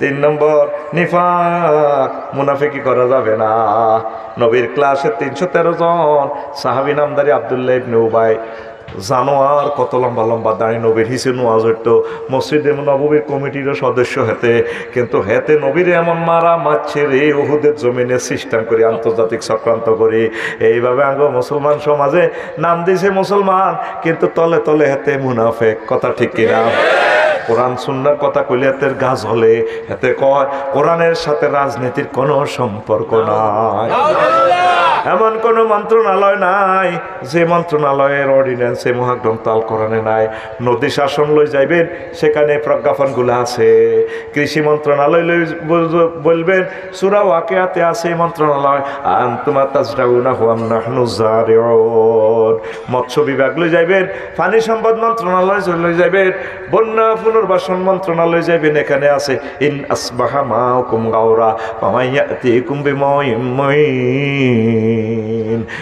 তিন নম্বর, নিফাক, মুনাফিকি করা যাবে না। নবীর ক্লাসে তিনশো তেরো জন সাহাবি নামদারি আবদুল্লাহ ইবনে উবাই। জানোয়ার কত লম্বা লম্বা দাঁড়িয়ে নবীর হিসেবে নোয়াজ হইতো। মসজিদে নবীর কমিটিরও সদস্য হেতে কিন্তু হেতে নবীর এমন মারা মারছে রে ওহুদের জমিনে সিস্টেম করে আন্তর্জাতিক চক্রান্ত করে। এইভাবে আঙ্গ মুসলমান সমাজে নাম দিয়েছে মুসলমান, কিন্তু তলে তলে হেতে মুনাফেক, কথা ঠিক কিনা? কোরআন সুন্নার কথা কইলে এতের গাছ হলে, এতে কয়, কোরআনের সাথে রাজনীতির কোনো সম্পর্ক নাই। এমন কোন মন্ত্রণালয় নাই, যে মন্ত্রণালয়ের অর্ডিন্যান্সে মহাগ্রন্থ আল কোরআনে নাই। নদী শাসন লই যাইবেন, সেখানে প্রজ্ঞাপনগুলো আছে। কৃষি মন্ত্রণালয় লই বল- বলবেন, সুরা ওয়াকিয়াতে আছে মন্ত্রণালয়। আনতুমা তাজরাউনা হুয়াম নাহনু মৎস্য বিভাগ লই যাইবেন, পানি সম্পদ মন্ত্রণালয় লই যাইবেন, বন্যা পুনর্বাসন মন্ত্রণালয় যাইবেন, এখানে আছে, ইন আসবাহা মাউকুম গাওরা পামাইয়াতিকুম বিমাইম again.